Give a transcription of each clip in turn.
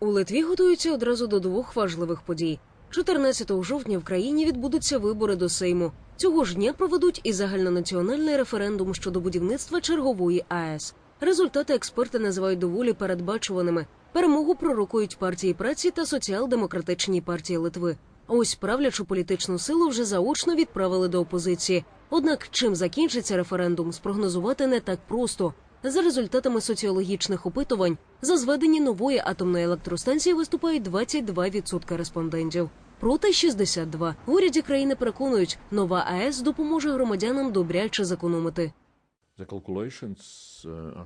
У Литві готуються одразу до двох важливих подій. 14 жовтня в країні відбудуться вибори до Сейму. Цього ж дня проведуть і загальнонаціональний референдум щодо будівництва чергової АЕС. Результати експерти називають доволі передбачуваними. Перемогу пророкують партії праці та соціал-демократичній партії Литви. Ось правлячу політичну силу вже заочно відправили до опозиції. Однак, чим закінчиться референдум, спрогнозувати не так просто. За результатами соціологічних опитувань, за зведення нової атомної електростанції виступають 22% респондентів. Проти 62. В уряді країни переконують, нова АЕС допоможе громадянам добряче зекономити. Uh, uh,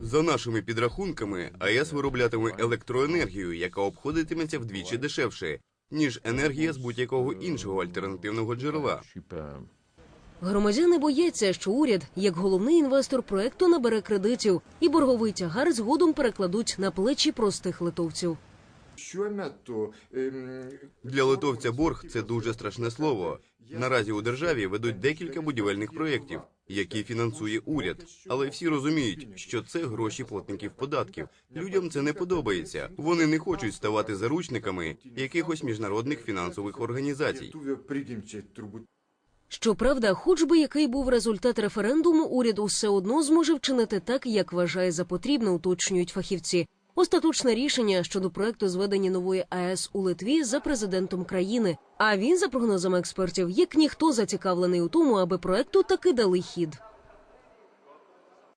За нашими підрахунками, АЕС вироблятиме електроенергію, яка обходитиметься вдвічі дешевше, ніж енергія з будь-якого іншого альтернативного джерела. Громадяни бояться, що уряд, як головний інвестор проекту, набере кредитів, і борговий тягар згодом перекладуть на плечі простих литовців. Ем, Для литовця борг це дуже страшне слово. Наразі у державі ведуть декілька будівельних проєктів, які фінансує уряд. Але всі розуміють, що це гроші платників податків. Людям це не подобається. Вони не хочуть ставати заручниками якихось міжнародних фінансових організацій. Щоправда, хоч би який був результат референдуму, уряд усе одно зможе вчинити так, як вважає за потрібне, уточнюють фахівці. Остаточне рішення щодо проекту зведення нової АЕС у Литві за президентом країни. А він, за прогнозами експертів, як ніхто зацікавлений у тому, аби проекту таки дали хід.